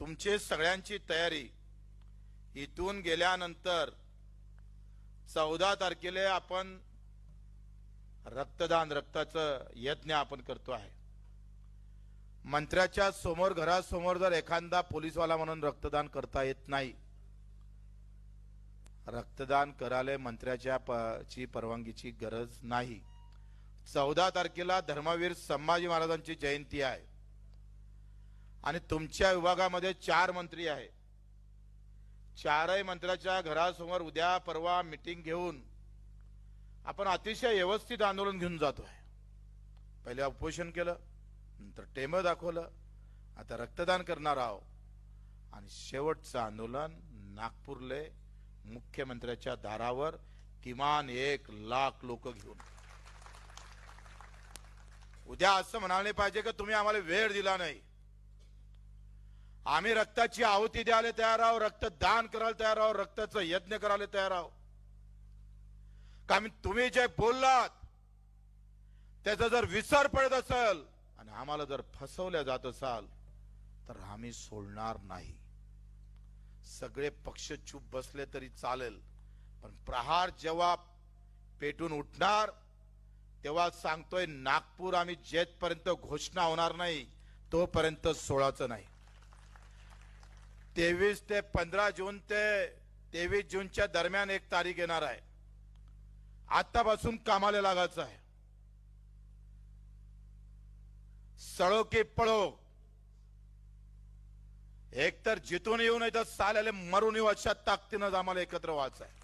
तुमची सगळ्यांची तयारी इथून गेल्यानंतर चौदा तारखेला आपण रक्तदान रक्ताचं यज्ञ आपण करतो आहे. मंत्र्याच्या समोर घरासमोर जर एखादा पोलीसवाला म्हणून रक्तदान करता येत नाही रक्तदान करायला मंत्र्याच्या प- ची परवानगीची गरज नाही. चौदा तारखेला धर्मवीर संभाजी महाराजांची जयंती आहे. आणि तुमच्या विभागामध्ये चार मंत्री आहे. चारही मंत्र्याच्या घरासमोर उद्या परवा मिटिंग घेऊन आपण अतिशय व्यवस्थित आंदोलन घेऊन जातोय. पहिले उपोषण केलं नंतर टेम दाखवलं आता रक्तदान करणार आहोत. आणि शेवटचं आंदोलन नागपूरले मुख्यमंत्र्याच्या दारावर किमान एक लाख लोक घेऊन. उद्या असं म्हणाले पाहिजे की तुम्ही आम्हाला वेळ दिला नाही. आम्ही रक्ताची आहुती द्यायला तयार आहोत रक्तदान करायला तयार आहोत रक्ताचं यज्ञ करायला तयार आहोत. का मी तुम्ही जे बोललात त्याचा जर विसर पडत असेल आणि आम्हाला जर फसवल्या जात असाल तर आम्ही सोडणार नाही. सगळे पक्ष चूप बसले तरी चालेल पण प्रहार जेव्हा पेटून उठणार तेव्हा सांगतोय नागपूर आम्ही जेथपर्यंत घोषणा होणार नाही तोपर्यंत सोळाचं नाही. तेवीस ते पंधरा जून ते तेवीस जूनच्या दरम्यान एक तारीख येणार आहे. आतापासून कामाला लागायचं आहे. सळो की पळो. एक तर जिथून येऊ नाही तर चालेल मरून येऊ अशा ताकदीनं आम्हाला एकत्र व्हायचं आहे.